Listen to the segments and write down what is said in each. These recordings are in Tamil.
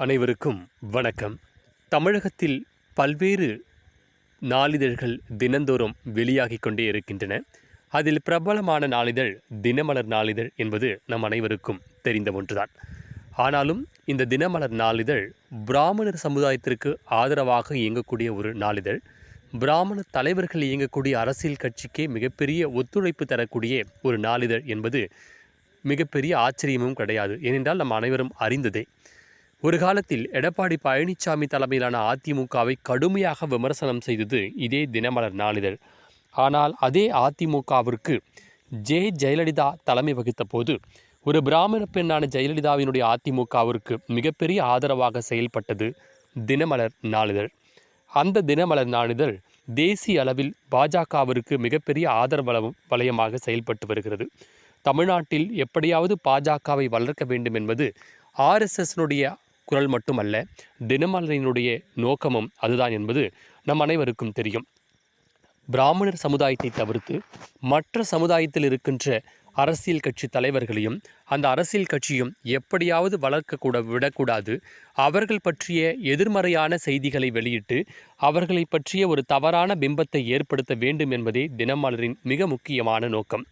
அனைவருக்கும் வணக்கம். தமிழகத்தில் பல்வேறு நாளிதழ்கள் தினந்தோறும் வெளியாகிக் கொண்டே இருக்கின்றன. அதில் பிரபலமான நாளிதழ் தினமலர் நாளிதழ் என்பது நம் அனைவருக்கும் தெரிந்த ஒன்றுதான். ஆனாலும் இந்த தினமலர் நாளிதழ் பிராமணர் சமுதாயத்திற்கு ஆதரவாக இயங்கக்கூடிய ஒரு நாளிதழ். பிராமண தலைவர்கள் இயங்கக்கூடிய அரசியல் கட்சிக்கே மிகப்பெரிய ஒத்துழைப்பு தரக்கூடிய ஒரு நாளிதழ் என்பது மிகப்பெரிய ஆச்சரியமும் கிடையாது. ஏனென்றால் நம் அனைவரும் அறிந்ததே. ஒரு காலத்தில் எடப்பாடி பழனிசாமி தலைமையிலான அதிமுகவை கடுமையாக விமர்சனம் செய்தது இதே தினமலர் நாளிதழ். ஆனால் அதே அதிமுகவிற்கு ஜே. ஜெயலலிதா தலைமை வகித்த போது ஒரு பிராமண பெண்ணான ஜெயலலிதாவினுடைய அதிமுகவிற்கு மிகப்பெரிய ஆதரவாக செயல்பட்டது தினமலர் நாளிதழ். அந்த தினமலர் நாளிதழ் தேசிய அளவில் பாஜகவிற்கு மிகப்பெரிய ஆதரவு வலயமாக செயல்பட்டு வருகிறது. தமிழ்நாட்டில் எப்படியாவது பாஜகவை வளர்க்க வேண்டும் என்பது ஆர்எஸ்எஸ்னுடைய குரல் மட்டுமல்ல தினமலரினுடைய நோக்கமும் அதுதான் என்பது நம் அனைவருக்கும் தெரியும். பிராமணர் சமுதாயத்தை தவிர்த்து மற்ற சமுதாயத்தில் இருக்கின்ற அரசியல் கட்சி தலைவர்களையும் அந்த அரசியல் கட்சியும் எப்படியாவது வளர்க்கக்கூட விடக்கூடாது. அவர்கள் பற்றிய எதிர்மறையான செய்திகளை வெளியிட்டு அவர்களை பற்றிய ஒரு தவறான பிம்பத்தை ஏற்படுத்த வேண்டும் என்பதே தினமலரின் மிக முக்கியமான நோக்கம்.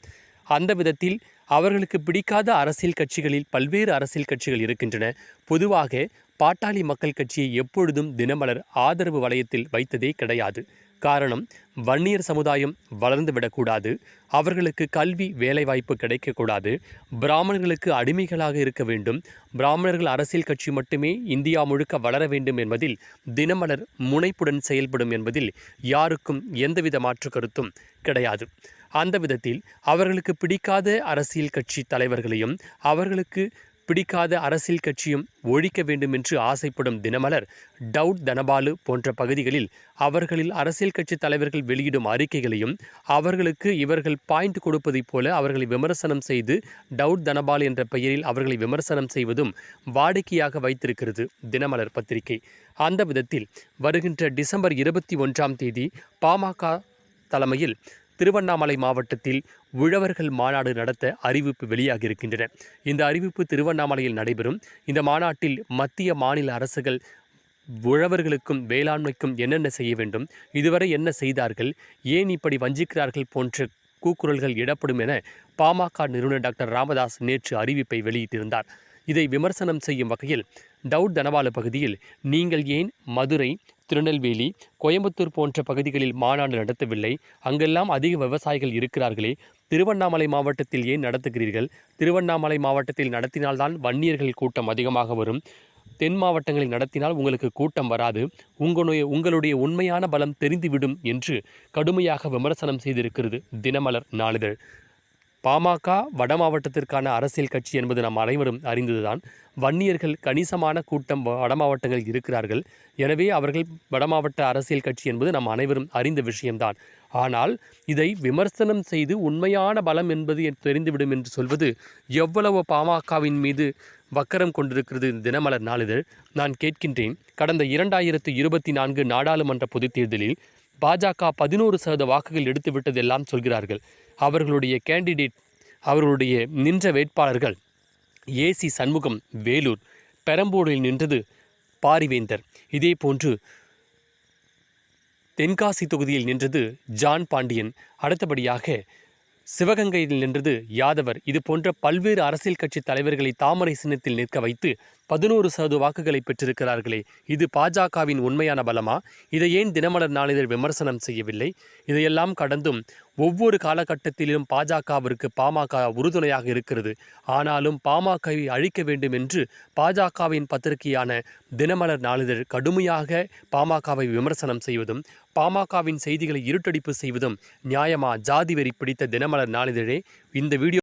அந்த விதத்தில் அவர்களுக்கு பிடிக்காத அரசியல் கட்சிகளில் பல்வேறு அரசியல் கட்சிகள் இருக்கின்றன. பொதுவாக பாட்டாளி மக்கள் கட்சியை எப்பொழுதும் தினமலர் ஆதரவு வலயத்தில் வைத்ததே கிடையாது. காரணம் வன்னியர் சமுதாயம் வளர்ந்து விடக்கூடாது. அவர்களுக்கு கல்வி வேலைவாய்ப்பு கிடைக்கக்கூடாது. பிராமணர்களுக்கு அடிமைகளாக இருக்க வேண்டும். பிராமணர்கள் அரசியல் கட்சி மட்டுமே இந்தியா முழுக்க வளர வேண்டும் என்பதில் தினமலர் முனைப்புடன் செயல்படும் என்பதில் யாருக்கும் எந்தவித மாற்று கருத்தும் கிடையாது. அந்த விதத்தில் அவர்களுக்கு பிடிக்காத அரசியல் கட்சி தலைவர்களையும் அவர்களுக்கு பிடிக்காத அரசியல் கட்சியும் ஒழிக்க வேண்டும் என்று ஆசைப்படும் தினமலர் டவுட் தனபாலு போன்ற பகுதிகளில் அவர்களில் அரசியல் கட்சி தலைவர்கள் வெளியிடும் அறிக்கைகளையும் அவர்களுக்கு இவர்கள் பாயிண்ட் கொடுப்பதைப் போல அவர்களை விமர்சனம் செய்து டவுட் தனபால் என்ற பெயரில் அவர்களை விமர்சனம் செய்வதும் வாடிக்கையாக வைத்திருக்கிறது தினமலர் பத்திரிகை. அந்த விதத்தில் வருகின்ற டிசம்பர் இருபத்தி ஒன்றாம் தேதி பாமக தலைமையில் திருவண்ணாமலை மாவட்டத்தில் உழவர்கள் மாநாடு நடத்த அறிவிப்பு வெளியாகியிருக்கின்றன. இந்த அறிவிப்பு திருவண்ணாமலையில் நடைபெறும். இந்த மாநாட்டில் மத்திய மாநில அரசுகள் உழவர்களுக்கும் வேளாண்மைக்கும் என்னென்ன செய்ய வேண்டும் இதுவரை என்ன செய்தார்கள் ஏன் இப்படி வஞ்சிக்கிறார்கள் போன்ற கூக்குரல்கள் இடப்படும் என பாமக நிறுவனர் டாக்டர் ராமதாஸ் நேற்று அறிவிப்பை வெளியிட்டிருந்தார். இதை விமர்சனம் செய்யும் வகையில் டவுட் தனவால பகுதியில் நீங்கள் ஏன் மதுரை திருநெல்வேலி கோயம்புத்தூர் போன்ற பகுதிகளில் மாநாடு நடத்தவில்லை. அங்கெல்லாம் அதிக விவசாயிகள் இருக்கிறார்களே. திருவண்ணாமலை மாவட்டத்தில் ஏன் நடத்துகிறீர்கள்? திருவண்ணாமலை மாவட்டத்தில் நடத்தினால்தான் வன்னியர்கள் கூட்டம் அதிகமாக வரும். தென் மாவட்டங்களில் நடத்தினால் உங்களுக்கு கூட்டம் வராது. உங்களுடைய உங்களுடைய உண்மையான பலம் தெரிந்துவிடும் என்று கடுமையாக விமர்சனம் செய்திருக்கிறது தினமலர் நாளிதழ். பாமக வட மாவட்டத்திற்கான அரசியல் கட்சி என்பது நாம் அனைவரும் அறிந்ததுதான். வன்னியர்கள் கணிசமான கூட்டம் வட மாவட்டங்களில் இருக்கிறார்கள். எனவே அவர்கள் வட மாவட்ட அரசியல் கட்சி என்பது நாம் அனைவரும் அறிந்த விஷயம்தான். ஆனால் இதை விமர்சனம் செய்து உண்மையான பலம் என்பது தெரிந்துவிடும் என்று சொல்வது எவ்வளவு பாமகவின் மீது வக்கரம் கொண்டிருக்கிறது தினமலர் நாளிதழ். நான் கேட்கின்றேன் கடந்த இரண்டாயிரத்து இருபத்தி நான்கு நாடாளுமன்ற பொதுத் தேர்தலில் பாஜக பதினோரு சதவீத வாக்குகள் எடுத்துவிட்டதெல்லாம் சொல்கிறார்கள். அவர்களுடைய கேண்டிடேட் அவர்களுடைய நின்ற வேட்பாளர்கள் ஏசி சண்முகம் வேலூர் பெரம்பூரில் நின்றது பாரிவேந்தர். இதே போன்று தென்காசி தொகுதியில் நின்றது ஜான் பாண்டியன். அடுத்தபடியாக சிவகங்கையில் நின்றது யாதவர். இது போன்ற பல்வேறு அரசியல் கட்சி தலைவர்களை தாமரை சின்னத்தில் நிற்க வைத்து பதினோரு சதவீத வாக்குகளை பெற்றிருக்கிறார்களே. இது பாஜகவின் உண்மையான பலமா? இதை ஏன் தினமலர் நாளிதழ் விமர்சனம் செய்யவில்லை? இதையெல்லாம் கடந்தும் ஒவ்வொரு காலகட்டத்திலும் பாஜகவிற்கு பாமக உறுதுணையாக இருக்கிறது. ஆனாலும் பாமகவை அழிக்க வேண்டும் என்று பாஜகவின் பத்திரிகையான தினமலர் நாளிதழ் கடுமையாக பாமகவை விமர்சனம் செய்வதும் பாமகவின் செய்திகளை இருட்டடிப்பு செய்வதும் நியாயமா? ஜாதி வெறி பிடித்த தினமலர் நாளிதழே. இந்த வீடியோ